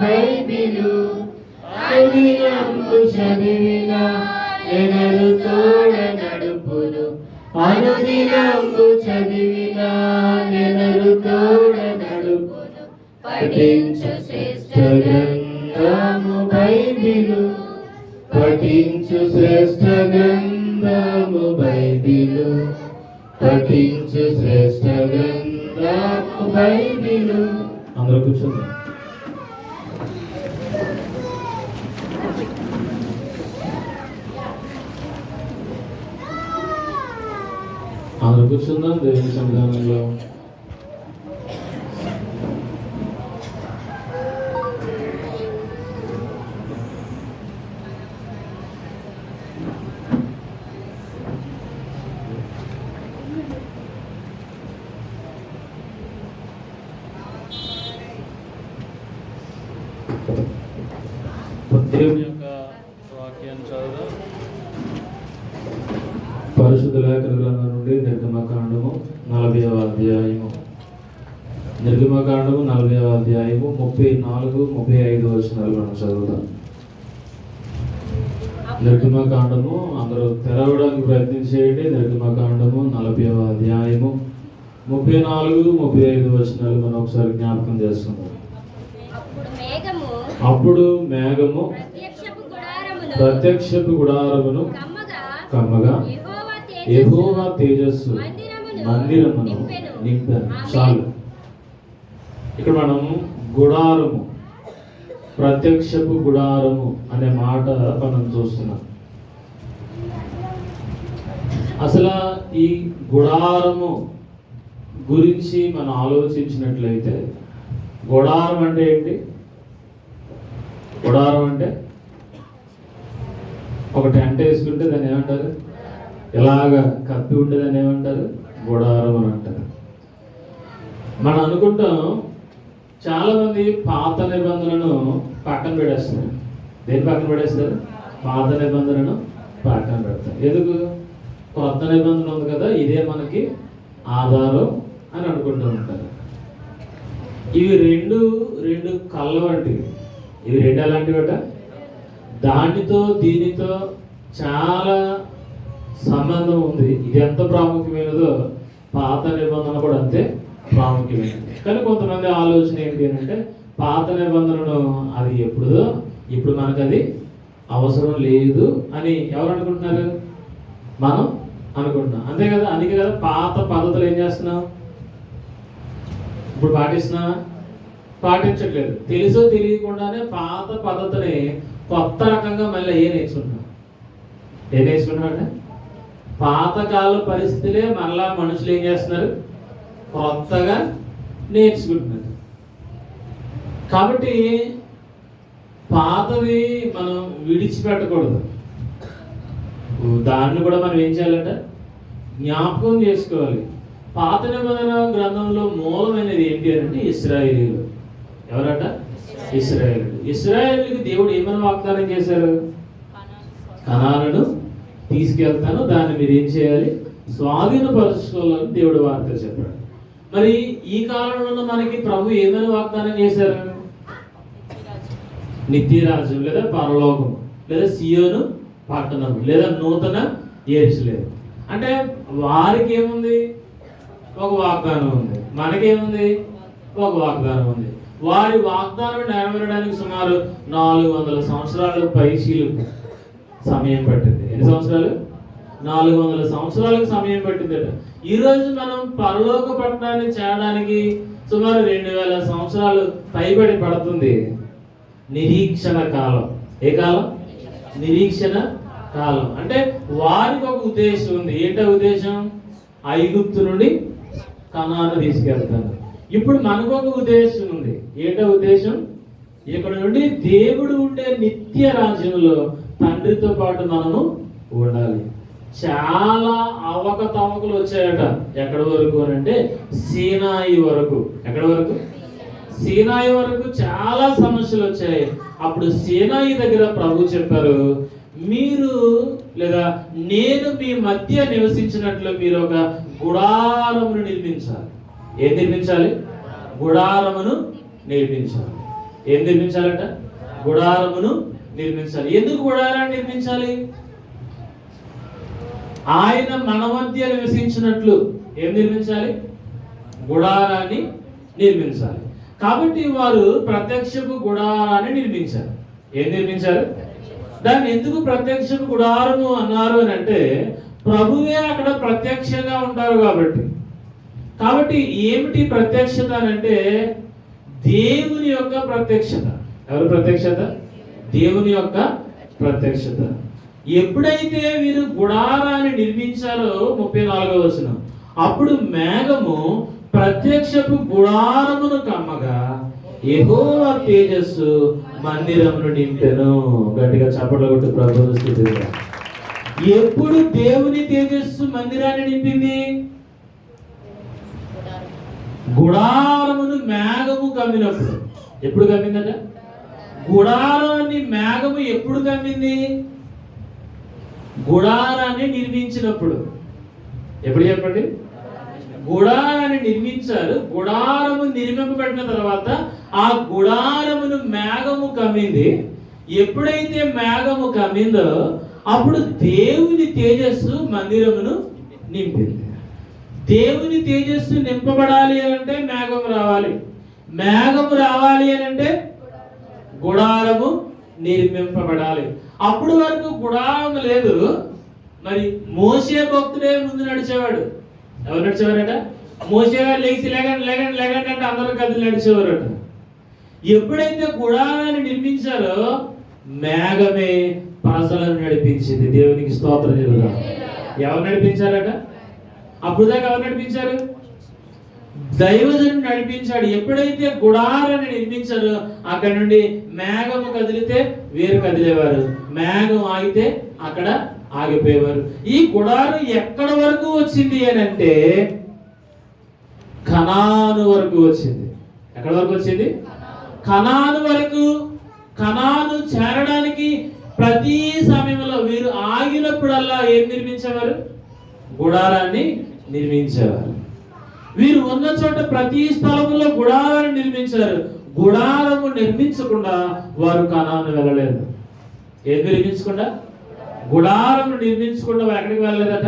Bible. అనుదినంబు చదివిన ఎనరు తోడ నడుపును అనుదినంబు చదివిన ఎనరు తోడ నడుపును పఠించు శ్రేష్ఠ గ్రంథము బైబిలు. పఠించు శ్రేష్ఠ గ్రంథము బైబిలు. పఠించు శ్రేష్ఠ గ్రంథము బైబిలు. అందరూ కూర్చోండి. అందరూ కూర్చుందాం దేవుని సన్నిధానంలో దేవుని యొక్క వాక్యాన్ని చదువుదాం పరిశుద్ధ లేఖన గ్రంథం నుండి నిర్గమకాండము నలభైవ అధ్యాయము నిర్గమకాండము నలభైవ అధ్యాయము ముప్పై నాలుగు ముప్పై ఐదు వచనాలు మనం చదువుదాం నిర్గమకాండము అందరూ తెరవడానికి ప్రయత్నం చేయండి. నిర్గమకాండము నలభైవ అధ్యాయము. ముప్పై నాలుగు ముప్పై ఐదు వచనాలు మనం ఒకసారి జ్ఞాపకం చేసుకుందాం. అప్పుడు మేఘము ప్రత్యక్షపు గుడారమును కమ్మగా యెహోవా తేజస్సు మందిరమును నింపెను. ఆమేన్. చాలు. ఇక్కడ మనం గుడారము. ప్రత్యక్షపు గుడారము అనే మాట మనం చూస్తున్నాం. అసలు ఈ గుడారము గురించి మనం ఆలోచించినట్లయితే గుడారం అంటే ఏంటి? గుడారం అంటే ఒక టెంట్ వేసుకుంటే దాన్ని ఏమంటారు? ఇలాగ కప్పి ఉంటే దాన్ని ఏమంటారు? గుడారం అని అంటారు. మనం అనుకుంటాం చాలామంది పాత నిబంధనలను పక్కన పెడేస్తారు దేని పక్కన పెడేస్తారు పాత నిబంధనను పక్కన పెడతారు. ఎందుకు? కొత్త నిబంధన ఉంది కదా ఇదే మనకి ఆధారం అని అనుకుంటూ ఉంటారు. ఇవి రెండు రెండు కళ్ళ వంటివి. ఇవి రెండు ఎలాంటివట దానితో దీనితో చాలా సంబంధం ఉంది. ఇది ఎంత ప్రాముఖ్యమైనదో పాత నిబంధన కూడా అంతే. ప్రాముఖ్యమైనది. కానీ కొంతమంది ఆలోచన ఏంటి అని అంటే పాత నిబంధనను అది ఎప్పుడుదో ఇప్పుడు మనకు అది అవసరం లేదు అని ఎవరు అనుకుంటున్నారు? మనం అనుకుంటున్నాం. అంతే కదా? అందుకే కదా పాత పద్ధతులు ఏం చేస్తున్నాం ఇప్పుడు పాటిస్తున్నా? పాటించట్లేదు. తెలుసో తెలియకుండానే పాత పద్ధతిని కొత్త రకంగా మళ్ళీ ఏ నేర్చుకుంటున్నాం ఏ నేర్చుకుంటున్నామంటే పాతకాల పరిస్థితులే మళ్ళా మనుషులు ఏం చేస్తున్నారు? కొత్తగా నేర్చుకుంటున్నారు కాబట్టి పాతవి మనం విడిచిపెట్టకూడదు. దాన్ని కూడా మనం ఏం చేయాలంటే? జ్ఞాపకం చేసుకోవాలి. పాత నిబంధన గ్రంథంలో మూలమైనది ఏంటి అంటే ఇస్రాయేలీలు. ఎవరట? ఇస్రాయేలు. ఇస్రాయేలీకి దేవుడు ఏమైనా వాగ్దానం చేశారు? కణాలను తీసుకెళ్తాను. దాన్ని మీరు ఏం చేయాలి? స్వాధీనపరచుకోవాలని దేవుడు వార్త చెప్పాడు మరి ఈ కాలంలో మనకి ప్రభు ఏమైనా వాగ్దానం చేశారు? నిత్యరాజ్యం లేదా పరలోకం లేదా సియోను పట్టణం లేదా నూతన ఏర్చలేదు అంటే వారికి ఏముంది? ఒక వాగ్దానం ఉంది. మనకేముంది? ఒక వాగ్దానం ఉంది. వారి వాగ్దానం నెరవేరడానికి సుమారు నాలుగు వందల సంవత్సరాలు పైసీలు సమయం పట్టింది. ఎన్ని సంవత్సరాలు? నాలుగు వందల సంవత్సరాలకు సమయం పట్టిందట. ఈరోజు మనం పరలోక పట్టణాన్ని చేరడానికి సుమారు రెండు వేల సంవత్సరాలు పైబడి పడుతుంది. నిరీక్షణ కాలం. ఏ కాలం? నిరీక్షణ కాలం. అంటే వారికి ఒక ఉద్దేశం ఉంది. ఏంటో ఉద్దేశం? ఐగుప్తు నుండి కణాను తీసుకెళ్తాను. ఇప్పుడు మనకు ఒక ఉద్దేశం ఉంది. ఏంటో ఉద్దేశం? ఇక్కడ నుండి దేవుడు ఉండే నిత్య రాజ్యంలో తండ్రితో పాటు మనము ఉండాలి. చాలా అవకతవకలు వచ్చాయట. ఎక్కడి వరకు అని అంటే సీనాయి వరకు. ఎక్కడి వరకు? సీనాయి వరకు చాలా సమస్యలు వచ్చాయి. అప్పుడు సీనాయి దగ్గర ప్రభు చెప్పారు మీరు లేదా నేను మీ మధ్య నివసించినట్లు మీరు ఒక గుడారమును నిర్మించాలి. ఏం నిర్మించాలి? గుడారమును నిర్మించాలి. ఏం నిర్మించాలట? గుడారమును నిర్మించాలి. ఎందుకు గుడారాన్ని నిర్మించాలి? ఆయన మన మధ్య నివసించినట్లు ఏం నిర్మించాలి? గుడారాన్ని నిర్మించాలి. కాబట్టి వారు ప్రత్యక్షపు గుడారాన్ని నిర్మించారు. ఏం నిర్మించారు? దాన్ని ఎందుకు ప్రత్యక్షపు గుడారము అన్నారు అని అంటే ప్రభువే అక్కడ ప్రత్యక్షంగా ఉంటారు కాబట్టి. కాబట్టి ఏమిటి ప్రత్యక్షత అంటే దేవుని యొక్క ప్రత్యక్షత. ఎవరు ప్రత్యక్షత? దేవుని యొక్క ప్రత్యక్షత. ఎప్పుడైతే వీరు గుడారాన్ని నిర్మించారో ముప్పై నాలుగవ వచనం అప్పుడు మేఘము ప్రత్యక్షపు గుడారమును కమ్మగా యెహోవా తేజస్సు మందిరమును నింపెను. గట్టిగా చప్పట్లు కొట్టు ప్రభు ఎప్పుడు దేవుని తేజస్సు మందిరాన్ని నింపింది? గుడారమును మేఘము కమ్మినప్పుడు. ఎప్పుడు కమ్మిందట? గుడారాన్ని మేఘము ఎప్పుడు కమ్మింది? గుడారాన్ని నిర్మించినప్పుడు. ఎప్పుడు చెప్పండి? గుడారాన్ని నిర్మించారు. గుడారము నిర్మింపబడిన తర్వాత ఆ గుడారమును మేఘము కమ్మింది. ఎప్పుడైతే మేఘము కమ్మిందో అప్పుడు దేవుని తేజస్సు మందిరమును నింపింది. దేవుని తేజస్సు నింపబడాలి అని అంటే మేఘము రావాలి. మేఘము రావాలి అని అంటే గుడారము నిర్మింపబడాలి. అప్పుడు వరకు గుడారం లేదు. మరి మోసే భక్తుడే ముందు నడిచేవాడు. ఎవరు నడిచేవారట? మోసే గారు లేచి లేకండి లేకండి లేకండి అంటే అందరూ కదిలి నడిచేవారట. ఎప్పుడైతే గుడారాన్ని నిర్మించారో మేఘమే ప్రజలను నడిపించింది. దేవునికి స్తోత్రం చెబుదాం ఎవరు నడిపించారట? అప్పుడు దాకా ఎవరు నడిపించారు? దైవజను నడిపించాడు. ఎప్పుడైతే గుడారాన్ని నిర్మించారో అక్కడ నుండి మేఘము కదిలితే వీరు కదిలేవారు. మేఘం ఆగితే అక్కడ ఆగిపోయేవారు. ఈ గుడారం ఎక్కడ వరకు వచ్చింది అని అంటే కణాను వరకు వచ్చింది. ఎక్కడ వరకు వచ్చింది? కణాను వరకు. కణాను చేరడానికి ప్రతి సమయంలో వీరు ఆగినప్పుడల్లా ఏం నిర్మించేవారు? గుడారాన్ని నిర్మించేవారు. వీరు ఉన్న చోట ప్రతి స్థలములో గుడారాన్ని నిర్మించారు. గుడారము నిర్మించకుండా వారు కణాను వెళ్ళలేదు. ఏం నిర్మించకుండా? గుడారము నిర్మించకుండా ఎక్కడికి వెళ్ళలేదట?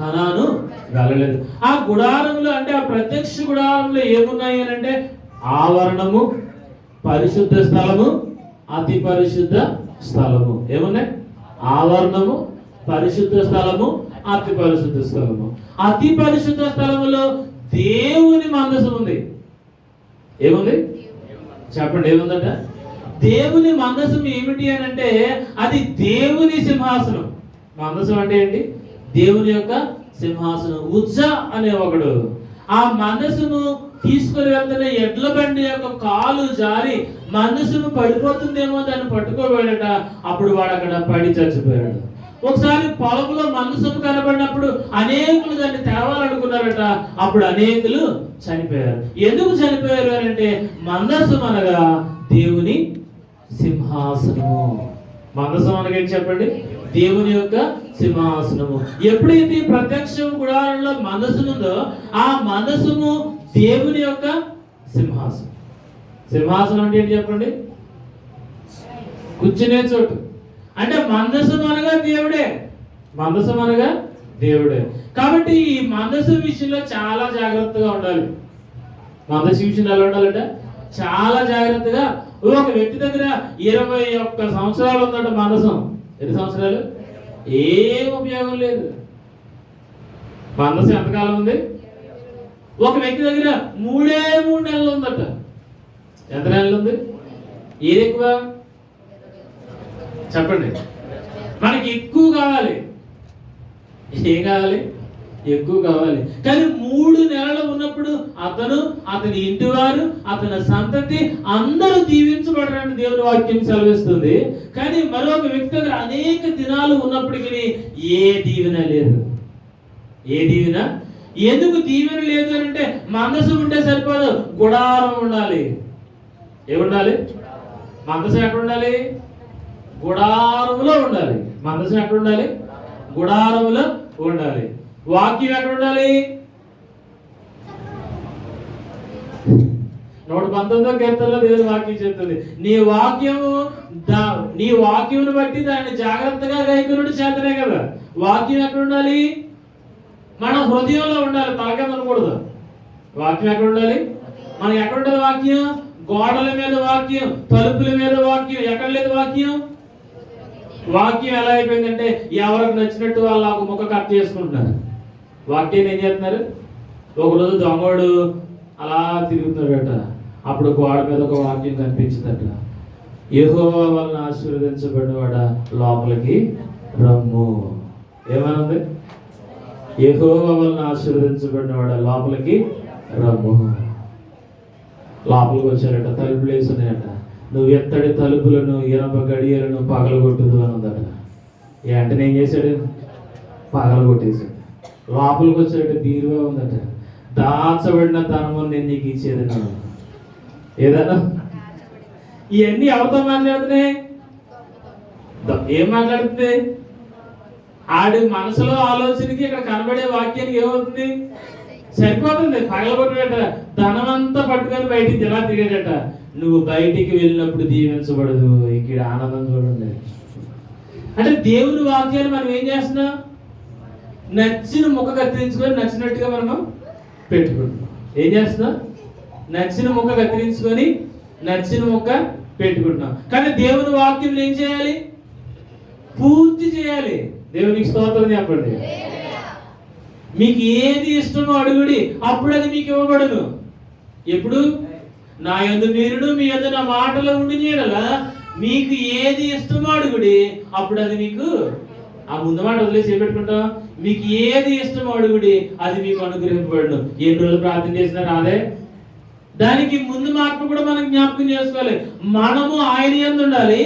కణాను వెళ్ళలేదు. ఆ గుడారంలో అంటే ఆ ప్రత్యక్ష గుడారంలో ఏమున్నాయి అని అంటే ఆవరణము పరిశుద్ధ స్థలము అతి పరిశుద్ధ స్థలము. ఏమున్నాయి? ఆవరణము పరిశుద్ధ స్థలము అతి పరిశుద్ధ స్థలము. అతి పరిశుద్ధ స్థలములో దేవుని మందసం ఉంది. ఏముంది? చెప్పండి ఏముందంట? దేవుని మందసం ఏమిటి అని అంటే అది దేవుని సింహాసనం. మందసం అంటే ఏంటి? దేవుని యొక్క సింహాసనం. ఉజ్జ అనే ఒకడు. ఆ మందసము తీసుకుని వెళ్తున్న ఎడ్ల బండి యొక్క కాలు జారి మందసము పడిపోతుందేమో దాన్ని పట్టుకోబోయాడట. అప్పుడు వాడు అక్కడ పడి చచ్చిపోయాడు. ఒకసారి పొలంలో మందసము కనబడినప్పుడు అనేకులు దాన్ని తేవాలనుకున్నారట. అప్పుడు అనేకులు చనిపోయారు. ఎందుకు చనిపోయారు అని అంటే మందసం అనగా దేవుని సింహాసనము. మందసం అనగా ఏంటి చెప్పండి? దేవుని యొక్క సింహాసనము. ఎప్పుడైతే ప్రత్యక్షం ప్రత్యక్ష గుడారంలో మందసం ఉందో ఆ మందసము దేవుని యొక్క సింహాసనం. సింహాసనం అంటే ఏంటి చెప్పండి? కూర్చునే చోటు. అంటే మందసం అనగా దేవుడే. మందసం అనగా దేవుడే. కాబట్టి ఈ మందస్సు విషయంలో చాలా జాగ్రత్తగా ఉండాలి. మందస్సు విషయంలో ఎలా ఉండాలంటే చాలా జాగ్రత్తగా ఒక వ్యక్తి దగ్గర ఇరవై ఒక్క సంవత్సరాలు ఉందంట మందసం. ఎన్ని సంవత్సరాలు? ఏం ఉపయోగం లేదు. మందసం ఎంతకాలం ఉంది? ఒక వ్యక్తి దగ్గర మూడే మూడు నెలలు ఉందట. ఎంత నెలలు ఉంది? ఏది ఎక్కువ? చెప్పండి. మనకి ఎక్కువ కావాలి. ఏం కావాలి? ఎక్కువ కావాలి. కానీ మూడు నెలలు ఉన్నప్పుడు అతను అతని ఇంటివారు అతని సంతతి అందరూ దీవించబడరని దేవుని వాక్యం సెలవిస్తుంది. కానీ మరొక వ్యక్తి దగ్గర అనేక దినాలు ఉన్నప్పటికీ ఏ దీవెన లేదు. ఏ దీవెన? ఎందుకు దీవెన లేదు అని అంటే మనసు ఉంటే సరిపోదు. గుడారం ఉండాలి. ఏముండాలి? మనసు ఎక్కడ ఉండాలి? గుడారములో ఉండాలి. మందసం ఎక్కడ ఉండాలి? గుడారములో ఉండాలి. వాక్యం ఎక్కడ ఉండాలి? నూట పంతొమ్మిదో కీర్తనలో దేవుని వాక్యం చెప్తుంది. నీ వాక్యము దా- నీ వాక్యమును బట్టి దాన్ని జాగ్రత్తగా గైకునుడు చేతనే కదా. వాక్యం ఎక్కడ ఉండాలి? మన హృదయంలో ఉండాలి. తలకే అనకూడదు వాక్యం ఎక్కడ ఉండాలి? మనం ఎక్కడ ఉండాలి వాక్యం? గోడల మీద వాక్యం తలుపుల మీద వాక్యం ఎక్కడ లేదు వాక్యం? వాక్యం ఎలా అయిపోయిందంటే ఎవరికి నచ్చినట్టు వాళ్ళు ఒక ముఖ కట్ చేసుకుంటున్నారు. వాక్యం ఏం చేస్తున్నారు? ఒకరోజు దొంగోడు అలా తిరుగుతున్నాడట. అప్పుడు గోడ మీద ఒక వాక్యం కనిపించిందట. యెహోవా వలన ఆశీర్వదించబడినవాడ? లోపలికి రమ్ము. ఏమనుంది? యెహోవా వలన ఆశీర్వదించబడినవాడ? లోపలికి రమ్ము. లోపలికి వచ్చారట. తలుపులు వేసున్నాయట నువ్వు ఎత్తడి తలుపులను ఇనప గడియలను పగలగొట్టుదు అని ఉందట అంటే నేను చేశాడు? పగలగొట్టేశాడు. లోపలికి వచ్చాడు బీరువా ఉందట. దాచబడిన ధనము నేను నీకు ఇచ్చేది ఏదన్నా? ఇవన్నీ ఎవరితో మాట్లాడుతున్నాయి? ద- ఏం మాట్లాడుతుంది ఆడి మనసులో ఆలోచనకి ఇక్కడ కనబడే వాక్యానికి ఏమవుతుంది? సరిపోతుంది. పగలగొట్టడట ధనమంతా పట్టుకొని బయటికి ఇలా తిరిగేటట నువ్వు బయటికి వెళ్ళినప్పుడు దీవించబడదు. ఇక్కడ ఆనందం చూడండి. అంటే దేవుని వాక్యాన్ని మనం ఏం చేస్తున్నాం? నచ్చిన ముఖ కత్తిరించుకొని నచ్చినట్టుగా మనం పెట్టుకుంటున్నాం. ఏం చేస్తున్నాం? నచ్చిన ముఖ కత్తిరించుకొని నచ్చిన ముఖ పెట్టుకుంటున్నాం. కానీ దేవుని వాక్యం ఏం చేయాలి? పూర్తి చేయాలి. దేవునికి స్తోత్రం చెప్పండి. మీకు ఏది ఇష్టమో అడుగుడి అప్పుడు అది మీకు ఇవ్వబడను. ఎప్పుడు? నా యందు మీరును మీ యందు నా మాటలు ఉండి చేయడలా మీకు ఏది ఇష్టమో అడుగుడి అప్పుడు అది మీకు ఆ ముందు మాట వదిలేసి ఏం పెట్టుకుంటాం? మీకు ఏది ఇష్టమో అడుగుడి అది మీకు అనుగ్రహింపబడను. ఎన్ని రోజులు ప్రార్థన చేసినా రాదే దానికి ముందు మాట కూడా మనం జ్ఞాపకం చేసుకోవాలి. మనము ఆయన ఎందు ఉండాలి.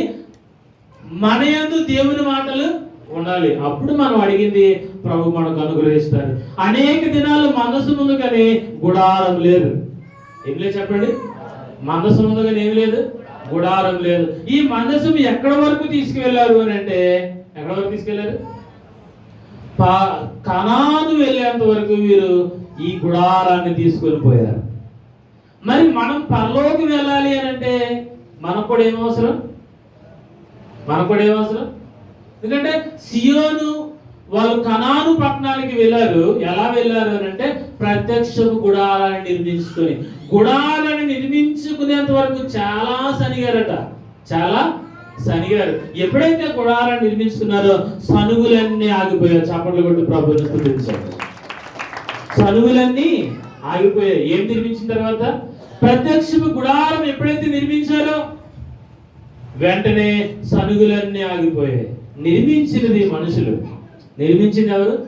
మన ఎందు దేవుని మాటలు ఉండాలి. అప్పుడు మనం అడిగింది ప్రభు మనకు అనుగ్రహిస్తారు అనేక దినాలు మనసు ముందు కానీ గుడారం లేదు. ఏం లేదు చెప్పండి? మనసు ఉంది కానీ ఏం లేదు. గుడారం లేదు. ఈ మనసు ఎక్కడ వరకు తీసుకువెళ్ళారు అని అంటే ఎక్కడ వరకు తీసుకెళ్ళారు? కణాదు వెళ్ళేంత వరకు వీరు ఈ గుడారాన్ని తీసుకొని పోయారు. మరి మనం పరలోకి వెళ్ళాలి అని అంటే మనకు కూడా ఏం అవసరం? మనకు కూడా ఏం అవసరం? ఎందుకంటే సియోను వాళ్ళు కనాను పట్టణానికి వెళ్ళారు. ఎలా వెళ్ళారు అని అంటే ప్రత్యక్ష గుడారాన్ని నిర్మించుకొని. గుడాలను నిర్మించుకునేంత వరకు చాలా శనిగారట. చాలా శనిగారు. ఎప్పుడైతే గుడాలను నిర్మించుకున్నారో సనుగులన్నీ ఆగిపోయారు చప్పట్లు కొట్టి ప్రభుత్వం స్థుతించారు. సనువులన్నీ ఆగిపోయాయి. ఏం నిర్మించిన తర్వాత? ప్రత్యక్షపు గుడారం ఎప్పుడైతే నిర్మించారో వెంటనే సనుగులన్నీ ఆగిపోయాయి. నిర్మించినది మనుషులు. నిర్మించింది ఎవరు?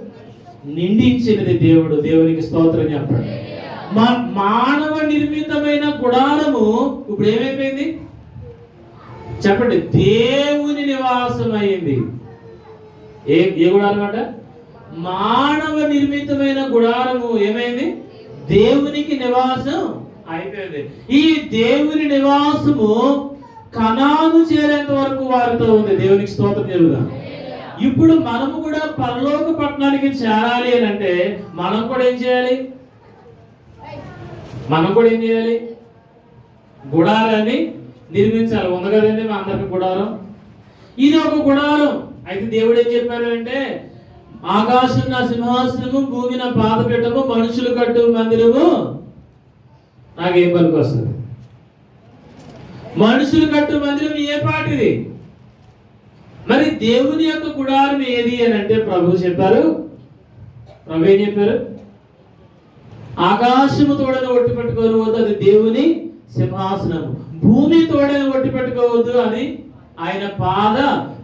నిండించినది దేవుడు. దేవునికి స్తోత్రం చెప్పండి. మానవ నిర్మితమైన గుడారము ఇప్పుడు ఏమైపోయింది? చెప్పండి దేవుని నివాసం అయింది ఏ ఏ గుడారం అంట? మానవ నిర్మితమైన గుడారము ఏమైంది? దేవునికి నివాసం అయిపోయింది. ఈ దేవుని నివాసము కణాలు చేరేంత వరకు వారితో ఉంది. దేవునికి స్తోత్రం చెబుదాం? ఇప్పుడు మనము కూడా పరలోక పట్టణానికి చేరాలి అని అంటే మనం కూడా ఏం చేయాలి? మనం కూడా ఏం చేయాలి? గుడారాన్ని నిర్మించాలి. ఉంది కదండి మా అందరికి గుడారం? ఇది ఒక గుడారం. అయితే దేవుడు ఏం చెప్పారు అంటే ఆకాశం నా సింహాసనము భూమి నా పాదపీఠము మనుషులు కట్టు మందిరము. నాకేం పనికి వస్తుంది? మనుషులు కట్టు మందిరం ఏ పాటిది? మరి దేవుని యొక్క గుడారం ఏది అని అంటే ప్రభు చెప్పారు. ప్రభు ఏం చెప్పారు? ఆకాశము తోడని ఒట్టి పెట్టుకోవద్దు అది దేవుని సింహాసనము. భూమి తోడని ఒట్టి పెట్టుకోవద్దు అది ఆయన పాద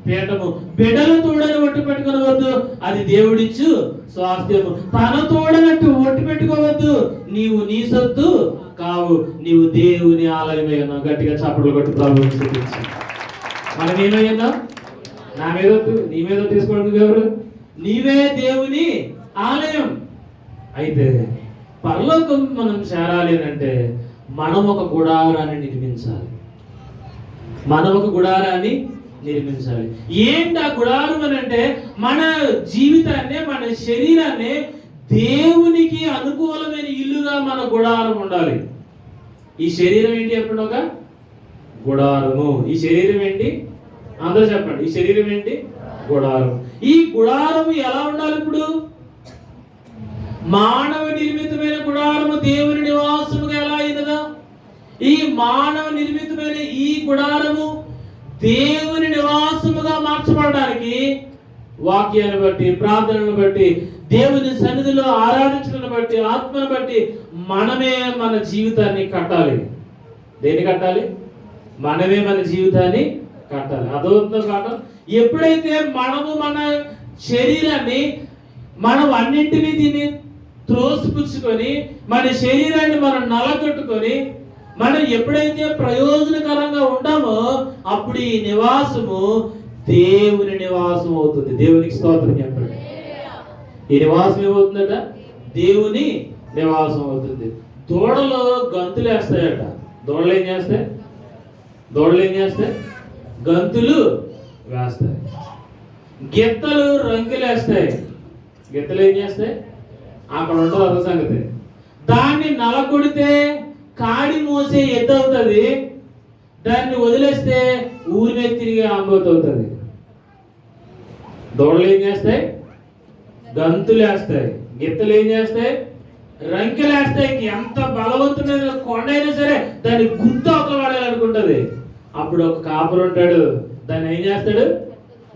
పీఠము. బిడల తోడని ఒట్టి పెట్టుకోవద్దు అది దేవుడిచ్చు స్వాస్థ్యము. తన తోడనట్టు ఒట్టి పెట్టుకోవద్దు. నీవు నీ సొత్తు కావు. నీవు దేవుని ఆలయమే ఉన్నావు గట్టిగా చప్పట్లు కొట్టి ప్రభు స్తుతించు. మనం నా మీద వద్దు, నీ మీద తీసుకోవడం ఎవరు? నీవే దేవుని ఆలయం. అయితే పరలోకం మనం చేరాలి అని అంటే మనం ఒక గుడారాన్ని నిర్మించాలి. మనం ఒక గుడారాన్ని నిర్మించాలి. ఏంటి ఆ గుడారం అని అంటే మన జీవితాన్ని మన శరీరాన్ని దేవునికి అనుకూలమైన ఇల్లుగా మన గుడారం ఉండాలి. ఈ శరీరం ఏంటి చెప్పండి ఒక గుడారము. ఈ శరీరం ఏంటి? అందరూ చెప్పండి. ఈ శరీరం ఏంటి? గుడారం. ఈ గుడారము ఎలా ఉండాలి ఇప్పుడు? మానవ నిర్మితమైన గుడారము దేవుని నివాసముగా ఎలా అయినదా? ఈ మానవ నిర్మితమైన ఈ గుడారము దేవుని నివాసముగా మార్చబడడానికి వాక్యాన్ని బట్టి ప్రార్థనను బట్టి దేవుని సన్నిధిలో ఆరాధించడం బట్టి ఆత్మను బట్టి మనమే మన జీవితాన్ని కట్టాలి. దేన్ని కట్టాలి? మనమే మన జీవితాన్ని కట్టాలి. అదవుతుందో కాదు ఎప్పుడైతే మనము మన శరీరాన్ని మనం అన్నింటినీ దీన్ని త్రోసిపుచ్చుకొని మన శరీరాన్ని మనం నలగొట్టుకొని మనం ఎప్పుడైతే ప్రయోజనకరంగా ఉంటామో అప్పుడు ఈ నివాసము దేవుని నివాసం అవుతుంది. దేవునికి స్తోత్రం చెప్పండి. ఈ నివాసం ఏమవుతుందట? దేవుని నివాసం అవుతుంది. దూడలు గంతులు వేస్తాయట. దూడలు ఏం చేస్తాయి? దూడలు ఏం చేస్తాయి? గంతులు వేస్తాయి. గిత్తలు రంగులు వేస్తాయి గిత్తలు ఏం చేస్తాయి? అక్కడ ఉండదు సంగతి. దాన్ని నలకొడితే కాడి మోసే ఎద్దు అవుతుంది దాన్ని వదిలేస్తే ఊరినే తిరిగి ఆంబోతు అవుతుంది. దూడలు ఏం చేస్తాయి? గంతులు వేస్తాయి గిత్తలు ఏం చేస్తాయి? రంకెలు వేస్తాయి ఎంత బలవంతమైన కొండ అయినా సరే దాన్ని గుర్తు అవతల వాడాలనుకుంటుంది అప్పుడు ఒక కాపురు ఉంటాడు దాన్ని ఏం చేస్తాడు?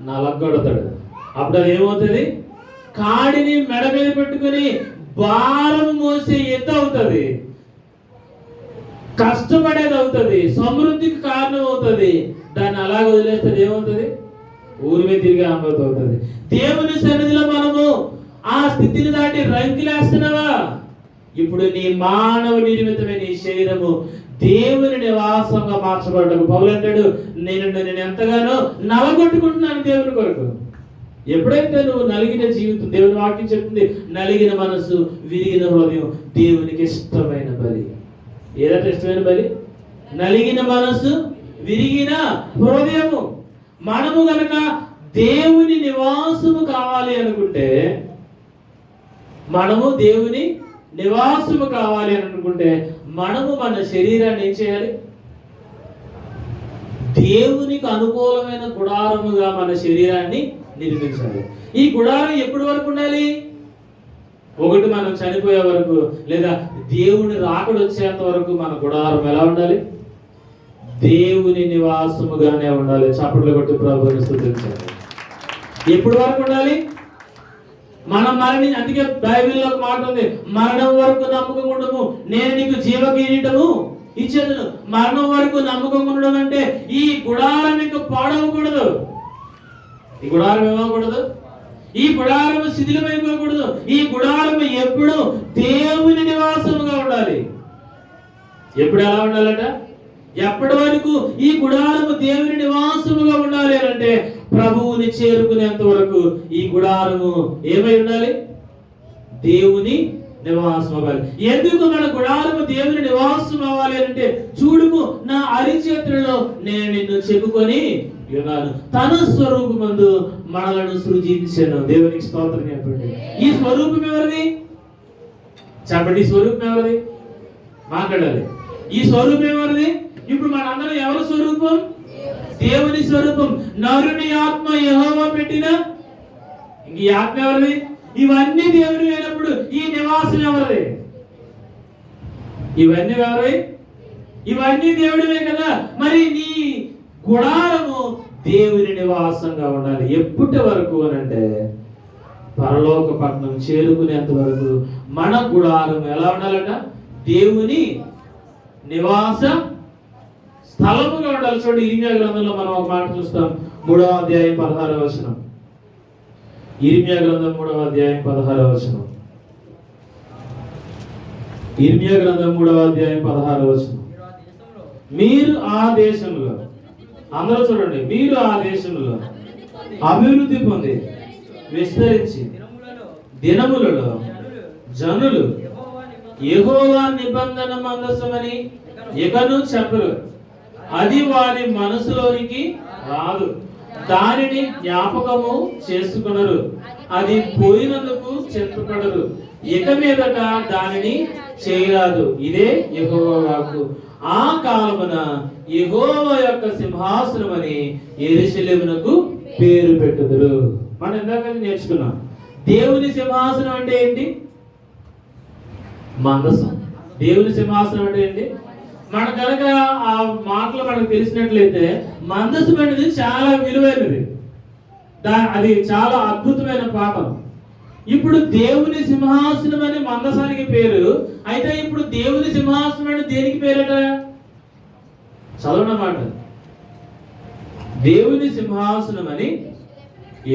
నలగొడతాడు. అప్పుడు అది ఏమవుతుంది? కాడిని మెడ మీద పెట్టుకుని భారం మోసే ఎత్తు అవుతుంది. కష్టపడేది అవుతుంది. సమృద్ధికి కారణం అవుతుంది. దాన్ని అలా వదిలేస్తే ఏమవుతుంది? ఊరి మీద తిరిగి అమృతం అవుతుంది. దేవుని సన్నిధిలో మనము ఆ స్థితిని దాటి రంగులేస్తున్నావా ఇప్పుడు నీ మానవ నిర్మితమైన నీ శరీరము దేవుని నివాసంగా మార్చబడ్డకు పౌలు అంటాడు నేను నేను ఎంతగానో నలగొట్టుకుంటున్నాను దేవుని కొరకు. ఎప్పుడైతే నువ్వు నలిగిన జీవితం దేవుని వాక్యం చెప్తుంది నలిగిన మనసు విరిగిన హృదయం దేవునికి ఇష్టమైన బలి. ఏదైతే ఇష్టమైన బలి? నలిగిన మనసు విరిగిన హృదయము. మనము గనక దేవుని నివాసము కావాలి అనుకుంటే మనము దేవుని నివాసము కావాలి అని అనుకుంటే మనము మన శరీరాన్ని ఏం చేయాలి? దేవునికి అనుకూలమైన గుడారముగా మన శరీరాన్ని నిర్మించాలి ఈ గుడారం ఎప్పటి వరకు ఉండాలి? ఒకటి మనం చనిపోయే వరకు లేదా దేవుని రాకడు వచ్చేంత వరకు మన గుడారం ఎలా ఉండాలి? దేవుని నివాసముగానే ఉండాలి. చప్పట్లు కొట్టి ప్రభుని స్థుతించాలి ఎప్పుడు వరకు ఉండాలి? మనం మరణి అందుకే బైబిల్లో ఒక మాట ఉంది. మరణం వరకు నమ్మకం ఉండము. నేను నీకు జీవ కిరీటము ఇచ్చేదను. మరణం వరకు నమ్మకం ఉండడం అంటే ఈ గుడారం ఇంకా పాడవకూడదు. ఈ గుడారం ఇవ్వకూడదు ఈ గుడారం శిథిలమైపోకూడదు ఈ గుడారం ఎప్పుడు దేవుని నివాసముగా ఉండాలి. ఎప్పుడు ఎలా ఉండాలట? ఎప్పటి వరకు ఈ గుడారము దేవుని నివాసముగా ఉండాలి అని అంటే ప్రభువుని చేరుకునేంత వరకు ఈ గుడారము ఏమై ఉండాలి? దేవుని నివాసం అవ్వాలి. ఎందుకు మన గుడారము దేవుని నివాసం అవ్వాలి అంటే చూడుము నా అరిచేతులలో నేను నిన్ను చెప్పుకొని యుగాలు తన స్వరూపమందు మనలను సృజించను. దేవునికి స్తోత్రం చెప్పండి. ఈ స్వరూపం ఎవరిది? చెప్పండి ఈ స్వరూపం ఎవరిది? మాట్లాడాలి. ఈ స్వరూపం ఎవరిది? ఇప్పుడు మనందరం ఎవరి స్వరూపం? దేవుని స్వరూపం. నరుని ఆత్మ యహోవా పెట్టిన ఈ ఆత్మ ఎవరిది? ఇవన్నీ దేవుని అయినప్పుడు ఈ నివాసం ఎవరిది? ఇవన్నీ ఎవరి ఇవన్నీ దేవుడివే కదా. మరి నీ గుడారము దేవుని నివాసంగా ఉండాలి. ఎప్పటి వరకు అని అంటే పరలోక పట్టణం చేరుకునేంత వరకు మన గుడారం ఎలా ఉండాలట? దేవుని నివాస స్థలముగా ఉండాలి. చూడండి ఇరిమియా గ్రంథంలో మనం ఒక మాట చూస్తాం. మూడవ అధ్యాయం పదహారవ వచనం. ఇరిమియా గ్రంథం మూడవ అధ్యాయం పదహారవ వచనం. ఇర్మియా గ్రంథం మూడవ అధ్యాయం పదహారవ వచనం. మీరు ఆ దేశంలో అందరూ చూడండి మీరు ఆ దేశంలో అభివృద్ధి పొంది విస్తరించి దినములలో జనులు ఎగోవా నిబంధన మందసమని ఇకను చెప్పరు. అది వారి మనసులోనికి రాదు. దానిని జ్ఞాపకము చేసుకునరు. అది పోయినందుకు చింతపడరు ఇక మీదట దానిని చేయరాదు. ఇదే యెహోవా ఆ కాలమున యహోవ యొక్క సింహాసనం అని ఎరుశలేమునకు పేరు పెట్టుదురు. మనం ఇందాక నేర్చుకున్నాం. దేవుని సింహాసనం అంటే ఏంటి? మనసు దేవుని సింహాసనం అంటే ఏంటి? మన కనుక ఆ మాటలు మనకు తెలిసినట్లయితే మందసం అనేది చాలా విలువైనది. దా అది చాలా అద్భుతమైన పాఠం. ఇప్పుడు దేవుని సింహాసనం అని మందసానికి పేరు. అయితే ఇప్పుడు దేవుని సింహాసనం అంటే దేనికి పేరట? చదవనమాట. దేవుని సింహాసనం అని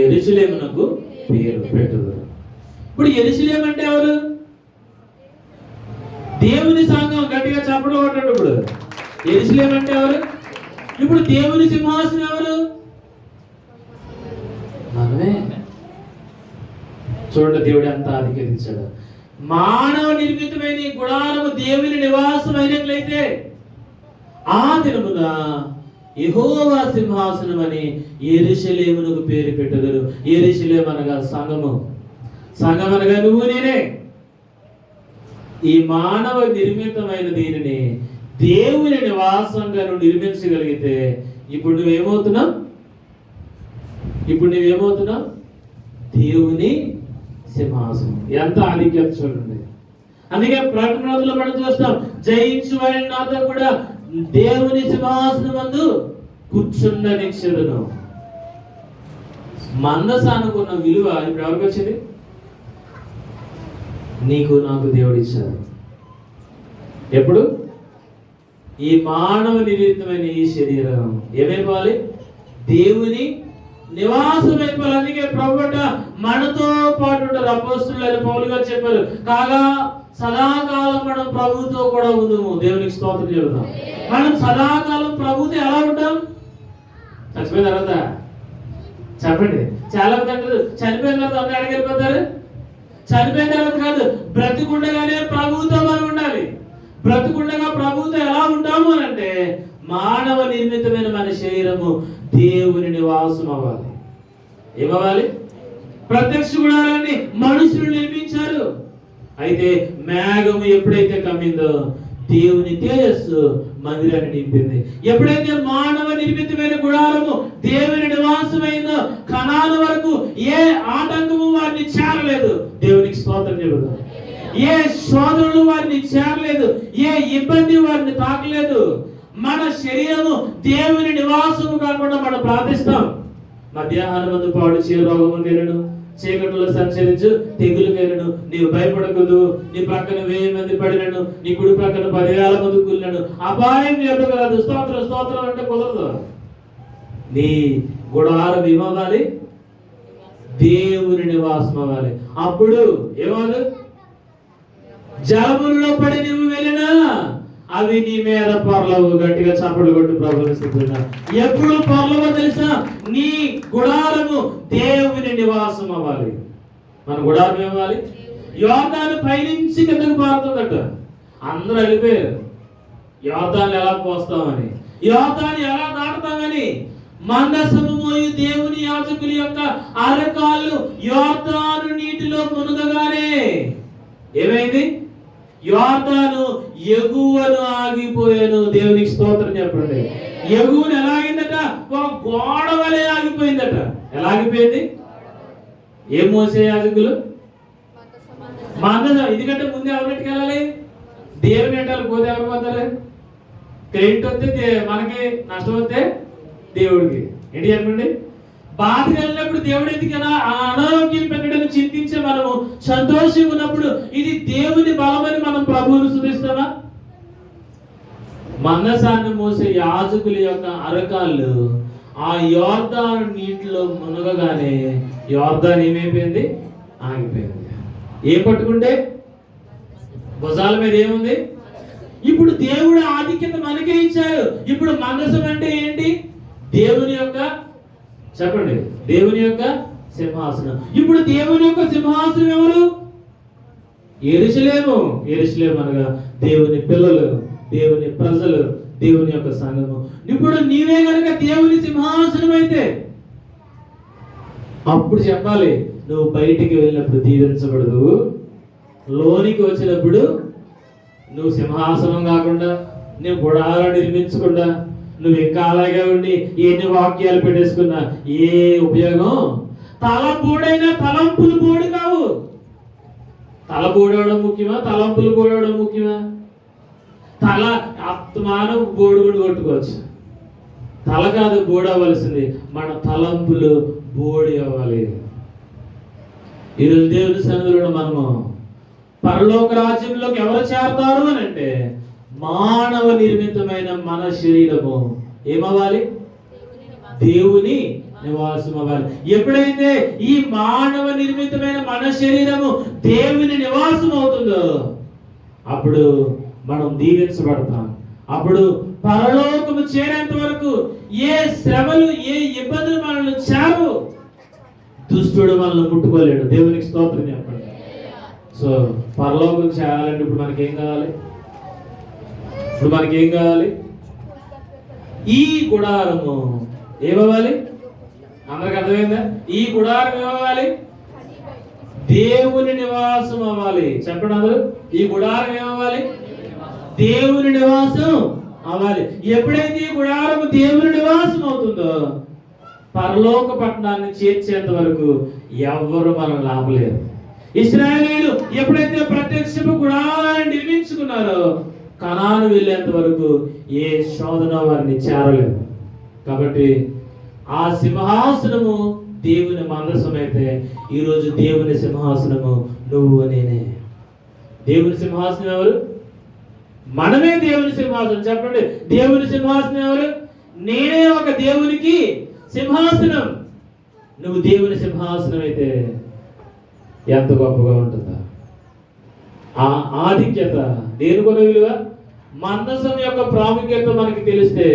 ఎరుసలేమునకు పేరు పెట్టుదు ఇప్పుడు ఎరుసలేం అంటే ఎవరు? దేవుని సంఘం గట్టిగా చప్పట్లు కొట్టండి ఇప్పుడు. ఎరుసలేం అంటే ఎవరు? ఇప్పుడు దేవుని సింహాసనం ఎవరు మనమే చూడండి దేవుడు ఎంత అధికరించాడు మానవ నిర్మితమైన ఈ గుడారము దేవుని నివాసం అయినట్లయితే ఆ దినమున యహోవా సింహాసనం అని ఎరిశలేమునకు పేరు పెట్టదురు ఎరిశలేము అనగా సంగము సంగం అనగా నువ్వు నేనే. ఈ మానవ నిర్మితమైన దీనిని దేవుని నివాసంగా నువ్వు నిర్మించగలిగితే ఇప్పుడు నువ్వేమవుతున్నావు? ఇప్పుడు నువ్వేమవుతున్నావు? దేవుని సింహాసనం. ఎంత ఆధిక్యత చూడండి అందుకే ప్రకటన రోజుల్లో మనం చూస్తాం జయించు వారి నాతో కూడా దేవుని సింహాసనం అందు కూర్చున్న నిక్షదును మందస అనుకున్న విలువ ఇప్పుడు ఎవరికి వచ్చింది? నీకు నాకు దేవుడు ఇచ్చాడు. ఎప్పుడు? ఈ మానవ నిర్మితమైన ఈ శరీరం ఏమైపోవాలి? దేవుని నివాసం అయిపోవాలి అందుకే ప్రభుట మనతో పాటు ఉంటారు. అపోస్తులు అని పౌలు గారు చెప్పారు. కాగా సదాకాలం మనం ప్రభుతో కూడా ఉందము దేవునికి స్తోత్రం చెబుతాం మనం సదాకాలం ప్రభుతో ఎలా ఉంటాం? చచ్చిపోయిన తర్వాత. చెప్పండి. చాలా మంది చనిపోయిన తర్వాత అందరూ ఎక్కడికి వెళ్ళిపోతారు? చనిపోయిన తర్వాత కాదు బ్రతికుండగానే ప్రభువుతో మనం ఉండాలి. బ్రతికుండగా ప్రభువుతో ఎలా ఉంటాము అని అంటే మానవ నిర్మితమైన మన శరీరము దేవుని నివాసం అవ్వాలి. ఏమవ్వాలి? ప్రత్యక్ష గుణాలన్నీ మనుషులు నిర్మించారు. అయితే మేఘము ఎప్పుడైతే కమ్మిందో దేవుని తేజస్సు మందిరాన్ని నింపింది. ఎప్పుడైతే మానవ నిర్మితమైన గుడారము దేవుని నివాసమైందో కణాల వరకు ఏ ఆటంకము వారిని చేరలేదు. దేవునికి స్తోత్రం చెబుతాం ఏ శోధనలు వారిని చేరలేదు. ఏ ఇబ్బంది వారిని తాకలేదు. మన శరీరము దేవుని నివాసము కాకుండా మనం ప్రార్థిస్తాం. మధ్యాహ్నం మందు పాడు చే రోగము నేనను చీకటిలో సంచరించు తెగులు నేనను నీవు భయపడకూడదు నీ ప్రక్కన వెయ్యి మంది పడినను నీ కుడి ప్రక్కన పదివేల మంది కూలినను అపాయం ఎదుగలదు స్తోత్రం స్తోత్రం అంటే కుదరదు. నీ గుడారం ఏమవ్వాలి? దేవుని నివాసం అవ్వాలి. అప్పుడు ఏమవ్వాలి? జాబుల్లో పడి నువ్వు వెళ్ళినా అవి నీ మీద పొరలవు గట్టిగా చప్పట్లు కొట్టు ప్రభుత్వ ఎప్పుడు పొరలవో తెలుసా? నీ గుడారము దేవుని నివాసం అవ్వాలి. మన గుడారం ఇవ్వాలి యోధాను పైనుంచి కిందకు పారుతుందట. అందరూ వెళ్ళిపోయారు. యోధాన్ని ఎలా పోస్తామని. యోధాన్ని ఎలా దాటుతామని. మందసము దేవుని యాజకుల యొక్క అరకాళ్ళు యోధాను నీటిలో మునుగగానే. ఏమైంది? యోర్దాను ఎగువను ఆగిపోయాను. దేవునికి స్తోత్రం చెప్పండి. ఎగువను ఎలా అయిందట ఒక గోడ వలె ఆగిపోయిందట. ఎలా ఆగిపోయింది ఏం మోసే యాజకులు? మందసం ఎందుకంటే ముందు ఎవరింటికి వెళ్ళాలి? దేవుని ఎంటాలి పోతే ఎవరు పోతారు? క్రెడిట్ వస్తే మనకి నష్టం వస్తే దేవుడికి. ఏంటి చెప్పండి? బాధ కలిగినప్పుడు దేవుడు ఎందుకైనా ఆ అనారోగ్యం పెట్టడం చింతించే మనము? సంతోషంగా ఉన్నప్పుడు ఇది దేవుని బలమని మనం ప్రభువును సుధిస్తామా మందసాన్ని మోసే యాజకుల యొక్క అరకాళ్ళు ఆ యోర్దాను నీటిలో మునగగానే యోర్ధాన్ ఏమైపోయింది? ఆగిపోయింది. ఏం పట్టుకుంటే? భుజాల మీద ఏముంది? ఇప్పుడు దేవుడు ఆధిక్యత మనకే ఇచ్చారు ఇప్పుడు మనసు అంటే ఏంటి? దేవుని యొక్క చెప్పండి. దేవుని యొక్క సింహాసనం. ఇప్పుడు దేవుని యొక్క సింహాసనం ఎవరు? ఎరుసలేము ఎరుసలేము అనగా దేవుని పిల్లలు దేవుని ప్రజలు దేవుని యొక్క సంఘము. ఇప్పుడు నీవే కనుక దేవుని సింహాసనం అయితే అప్పుడు చెప్పాలి నువ్వు బయటికి వెళ్ళినప్పుడు దీవించబడదు. లోనికి వచ్చినప్పుడు నువ్వు సింహాసనం కాకుండా నువ్వు గుడారం నిర్మించకుండా నువ్వు ఇంకా అలాగే ఉండి ఎన్ని వాక్యాలు పెట్టేసుకున్నా? ఏ ఉపయోగం? తల బోడైనా తలంపులు బోడు కావు. తల బోడవడం ముఖ్యమా? తలంపులు బోడవడం ముఖ్యమా? తల ఆత్మానం బోడు కూడా కొట్టుకోవచ్చు. తల కాదు బోడి అవ్వాల్సింది మన తలంపులు బోడి అవ్వాలి. ఈరోజు దేవుని సన్నిధిలో మనము పరలోక రాజ్యంలోకి ఎవరు చేరతారు అని అంటే మానవ నిర్మితమైన మన శరీరము ఏమవ్వాలి? దేవుని నివాసం అవ్వాలి ఎప్పుడైతే ఈ మానవ నిర్మితమైన మన శరీరము దేవుని నివాసం అవుతుందో అప్పుడు మనం దీవించబడతాం. అప్పుడు పరలోకము చేరేంత వరకు ఏ శ్రమలు ఏ ఇబ్బందులు మనల్ని చావు. దుష్టుడు మనల్ని ముట్టుకోలేడు. దేవునికి స్తోత్రం చెప్పండి. సో పరలోకం చేయాలంటే ఇప్పుడు మనకి ఏం కావాలి? ఇప్పుడు మనకి ఏం కావాలి? ఈ గుడారము ఏమవ్వాలి? అందరికి అర్థమైందా? ఈ గుడారం ఏమవ్వాలి? దేవుని నివాసం అవ్వాలి. చెప్పండి అందరూ. ఈ గుడారం ఏమవ్వాలి? దేవుని నివాసం అవ్వాలి. ఎప్పుడైతే ఈ గుడారం దేవుని నివాసం అవుతుందో పరలోక పట్టణాన్ని చేర్చేంత వరకు ఎవరు మనం లాభలేరు. ఇస్రాయలీలు ఎప్పుడైతే ప్రత్యక్షపు గుడారాన్ని నిర్మించుకున్నారో కణాను వెళ్ళేంత వరకు ఏ శోధన వారిని చేరలేదు. కాబట్టి ఆ సింహాసనము దేవుని మందసమైతే ఈరోజు దేవుని సింహాసనము నువ్వు నేనే. దేవుని సింహాసనం ఎవరు? మనమే దేవుని సింహాసనం. చెప్పండి దేవుని సింహాసనం ఎవరు? నేనే ఒక దేవునికి సింహాసనం. నువ్వు దేవుని సింహాసనం అయితే ఎంత గొప్పగా ఉంటుందా? ఆ ఆధిక్యత దేని కూడా విలువ మనసం యొక్క ప్రాముఖ్యత మనకి తెలిస్తే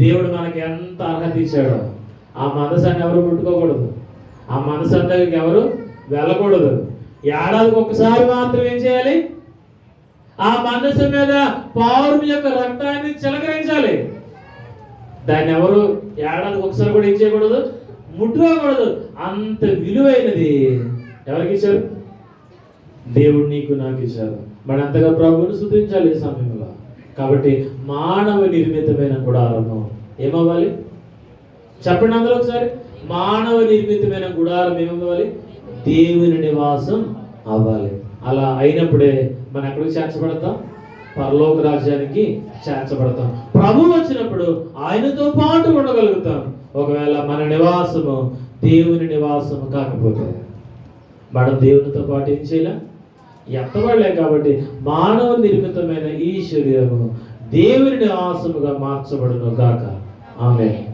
దేవుడు మనకి ఎంత అర్హత ఇచ్చాడో ఆ మనసాన్ని ఎవరు ముట్టుకోకూడదు. ఆ మనసు దగ్గరికి ఎవరు వెళ్ళకూడదు. ఏడాదికి ఒకసారి మాత్రం ఏం చేయాలి? ఆ మనసు మీద పౌరం యొక్క రక్తాన్ని చిలకరించాలి. దాన్ని ఎవరు ఏడాదికి ఒకసారి కూడా ఏం చేయకూడదు? ముట్టుకోకూడదు. అంత విలువైనది ఎవరికి ఇచ్చారు? దేవుడు నీకు నాకు ఇచ్చారు. మరి అంతగా ప్రభువుని శుద్ధించాలి ఈ సమయంలో. కాబట్టి మానవ నిర్మితమైన గుడారము ఏమవ్వాలి? చెప్పండి అందరూ ఒకసారి. మానవ నిర్మితమైన గుడారం ఏమవ్వాలి? దేవుని నివాసం అవ్వాలి. అలా అయినప్పుడే మనం ఎక్కడికి చేర్చబడతాం? పరలోక రాజ్యానికి చేర్చబడతాం. ప్రభు వచ్చినప్పుడు ఆయనతో పాటు ఉండగలుగుతాం. ఒకవేళ మన నివాసము దేవుని నివాసము కాకపోతే. మనం దేవునితో పాటు ఏం చేయలేం? ఎత్తబడలేం కాబట్టి మానవ నిర్మితమైన ఈ శరీరము దేవుని ఆశముగా మార్చబడును గాక. ఆమె